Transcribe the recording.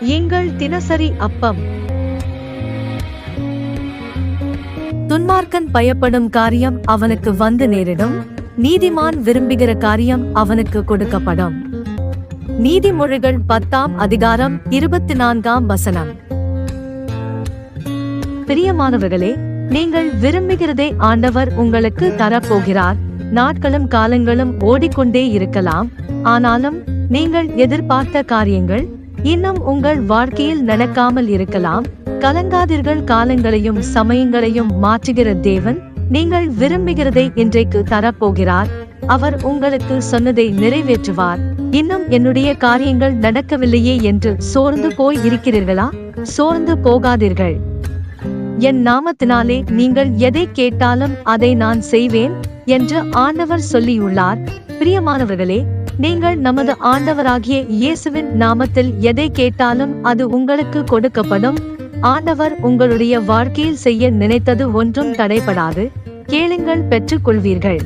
எங்கள் தினசரி அப்பம். துன்மார்க்கன் பயப்படும் காரியம் அவனுக்கு வந்து நேரிடும். நீதிமான் விரும்புகிற காரியம் அவனுக்கு கொடுக்கப்படும். நீதிமொழிகள் பத்தாம் அதிகாரம் இருபத்தி நான்காம் வசனம். பிரியமானவர்களே நீங்கள் விரும்புகிறதே ஆண்டவர் உங்களுக்கு தரப்போகிறார். நாட்களும் காலங்களும் ஓடிக்கொண்டே இருக்கலாம். ஆனாலும் நீங்கள் எதிர்பார்த்த காரியங்கள் இன்னும் உங்கள் வாழ்க்கையில் நடக்காமல் இருக்கலாம். கலங்காதீர்கள் காலங்களையும் சமயங்களையும் மாற்றுகிற தேவன் நீங்கள் விரும்புகிறதை இன்றைக்கு தரப்போகிறார். அவர் உங்களுக்கு சொன்னதை நிறைவேற்றுவார். இன்னும் என்னுடைய காரியங்கள் நடக்கவில்லையே என்று சோர்ந்து போய் இருக்கிறீர்களா? சோர்ந்து போகாதீர்கள். என் நாமத்தினாலே நீங்கள் எதை கேட்டாலும் அதை நான் செய்வேன் என்று ஆண்டவர் சொல்லியுள்ளார். பிரியமானவர்களே நீங்கள் நமது ஆண்டவராகிய இயேசுவின் நாமத்தில் எதை கேட்டாலும் அது உங்களுக்கு கொடுக்கப்படும். ஆண்டவர் உங்களுடைய வாழ்க்கையில் செய்ய நினைத்தது ஒன்றும் தடைபடாது. கேளுங்கள் பெற்றுக்கொள்வீர்கள்.